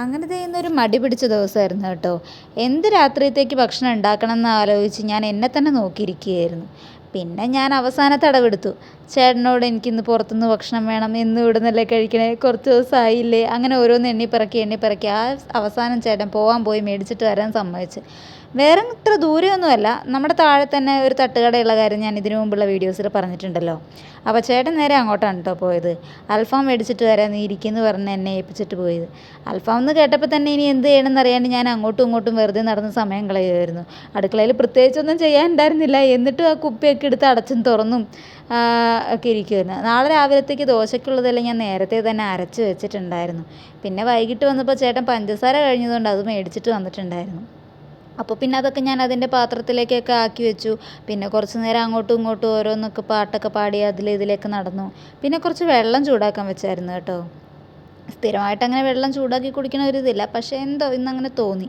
അങ്ങനെ ചെയ്യുന്നൊരു മടി പിടിച്ച ദിവസമായിരുന്നു കേട്ടോ. എന്ത് രാത്രിയത്തേക്ക് ഭക്ഷണം ഉണ്ടാക്കണം എന്ന് ആലോചിച്ച് ഞാൻ എന്നെ തന്നെ നോക്കിയിരിക്കുകയായിരുന്നു. പിന്നെ ഞാൻ അവസാന തടവെടുത്തു. ചേട്ടനോട് എനിക്കിന്ന് പുറത്തുനിന്ന് ഭക്ഷണം വേണം എന്നും ഇവിടെ നിന്നല്ലേ കഴിക്കണേ കുറച്ച് ദിവസമായില്ലേ? അങ്ങനെ ഓരോന്ന് എണ്ണിപ്പിറക്കി എണ്ണിപ്പിറക്കി എണ്ണി പിറക്കി. ആ അവസാനം ചേട്ടൻ പോകാൻ പോയി മേടിച്ചിട്ട് വരാൻ സമ്മതിച്ച്. വേറെ ഇത്ര ദൂരെയൊന്നുമല്ല. നമ്മുടെ താഴെ തന്നെ ഒരു തട്ടുകടയുള്ള കാര്യം ഞാൻ ഇതിനു മുമ്പുള്ള വീഡിയോസിൽ പറഞ്ഞിട്ടുണ്ടല്ലോ. അപ്പോൾ ചേട്ടൻ നേരെ അങ്ങോട്ടാണ് കേട്ടോ പോയത്. അൽഫാം മേടിച്ചിട്ട് വരാൻ നീ ഇരിക്കുന്നു പറഞ്ഞ് എന്നെ ഏൽപ്പിച്ചിട്ട് പോയത്. അൽഫാം എന്ന് കേട്ടപ്പോൾ തന്നെ ഇനി എന്ത് ചെയ്യണമെന്ന് അറിയാണ്ട് ഞാൻ അങ്ങോട്ടും ഇങ്ങോട്ടും വെറുതെ നടന്ന് സമയം കളയുമായിരുന്നു. അടുക്കളയിൽ പ്രത്യേകിച്ചൊന്നും ചെയ്യാനുണ്ടായിരുന്നില്ല. എന്നിട്ടും ആ കുപ്പിയൊക്കെ എടുത്ത് അടച്ചും തുറന്നും ഒക്കെ ഇരിക്കുമായിരുന്നു നാളെ രാവിലത്തേക്ക് ദോശയ്ക്കുള്ളതെല്ലാം ഞാൻ നേരത്തെ തന്നെ അരച്ച് വെച്ചിട്ടുണ്ടായിരുന്നു. പിന്നെ വൈകിട്ട് വന്നപ്പോൾ ചേട്ടൻ പഞ്ചസാര കഴിഞ്ഞതുകൊണ്ട് അത് മേടിച്ചിട്ട് വന്നിട്ടുണ്ടായിരുന്നു. അപ്പോൾ പിന്നെ അതൊക്കെ ഞാൻ അതിന്റെ പാത്രത്തിലേക്കൊക്കെ ആക്കി വെച്ചു. പിന്നെ കുറച്ച് നേരം അങ്ങോട്ടും ഇങ്ങോട്ടും ഓരോന്നൊക്കെ പാട്ടൊക്കെ പാടി അതിൽ ഇതിലേക്ക് നടന്നു. പിന്നെ കുറച്ച് വെള്ളം ചൂടാക്കാൻ വെച്ചായിരുന്നു കേട്ടോ. സ്ഥിരമായിട്ട് അങ്ങനെ വെള്ളം ചൂടാക്കി കുടിക്കണ ഒരു ഇതില്ല. പക്ഷേ എന്തോ ഇന്നങ്ങനെ തോന്നി.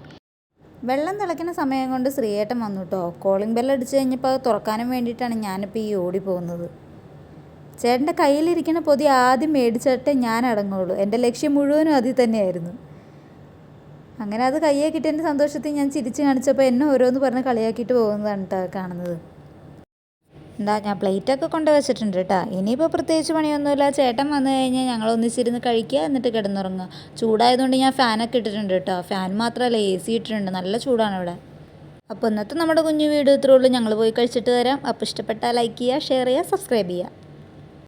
വെള്ളം തിളയ്ക്കുന്ന സമയം കൊണ്ട് ശ്രീയേട്ടൻ വന്നു കേട്ടോ കോളിംഗ് ബെൽ അടിച്ചു കഴിഞ്ഞപ്പോൾ അത് തുറക്കാനും വേണ്ടിയിട്ടാണ് ഞാനിപ്പോൾ ഈ ഓടി പോകുന്നത്. ചേട്ടന്റെ കയ്യിലിരിക്കുന്ന പൊതി ആദ്യം മേടിച്ചിട്ടേ ഞാൻ അടങ്ങുള്ളൂ. എന്റെ ലക്ഷ്യം മുഴുവനും അതിൽ തന്നെയായിരുന്നു. അങ്ങനെ അത് കയ്യെ കിട്ടിയതിന്റെ സന്തോഷത്തിൽ ഞാൻ ചിരിച്ച് കാണിച്ചപ്പോൾ എന്നെ ഓരോന്ന് പറഞ്ഞ് കളിയാക്കിയിട്ട് പോകുന്നതാണ് കേട്ടോ കാണുന്നത്. എന്താ ഞാൻ പ്ലേറ്റൊക്കെ കൊണ്ട് വെച്ചിട്ടുണ്ട് കേട്ടോ. ഇനിയിപ്പോൾ പ്രത്യേകിച്ച് പണിയൊന്നുമില്ല. ചേട്ടൻ വന്നു കഴിഞ്ഞാൽ ഞങ്ങൾ ഒന്നിച്ചിരുന്ന് കഴിക്കുക എന്നിട്ട് കിടന്നുറങ്ങുക. ചൂടായതുകൊണ്ട് ഞാൻ ഫാനൊക്കെ ഇട്ടിട്ടുണ്ട് കേട്ടോ. ഫാൻ മാത്രമല്ല എ സി ഇട്ടിട്ടുണ്ട്. നല്ല ചൂടാണ് ഇവിടെ. അപ്പോൾ ഇന്നത്തെ നമ്മുടെ കുഞ്ഞു വീട് ഇത്രേ ഉള്ളൂ. ഞങ്ങൾ പോയി കഴിച്ചിട്ട് വരാം. അപ്പോൾ ഇഷ്ടപ്പെട്ടാൽ ലൈക്ക് ചെയ്യുക ഷെയർ ചെയ്യുക സബ്സ്ക്രൈബ് ചെയ്യുക.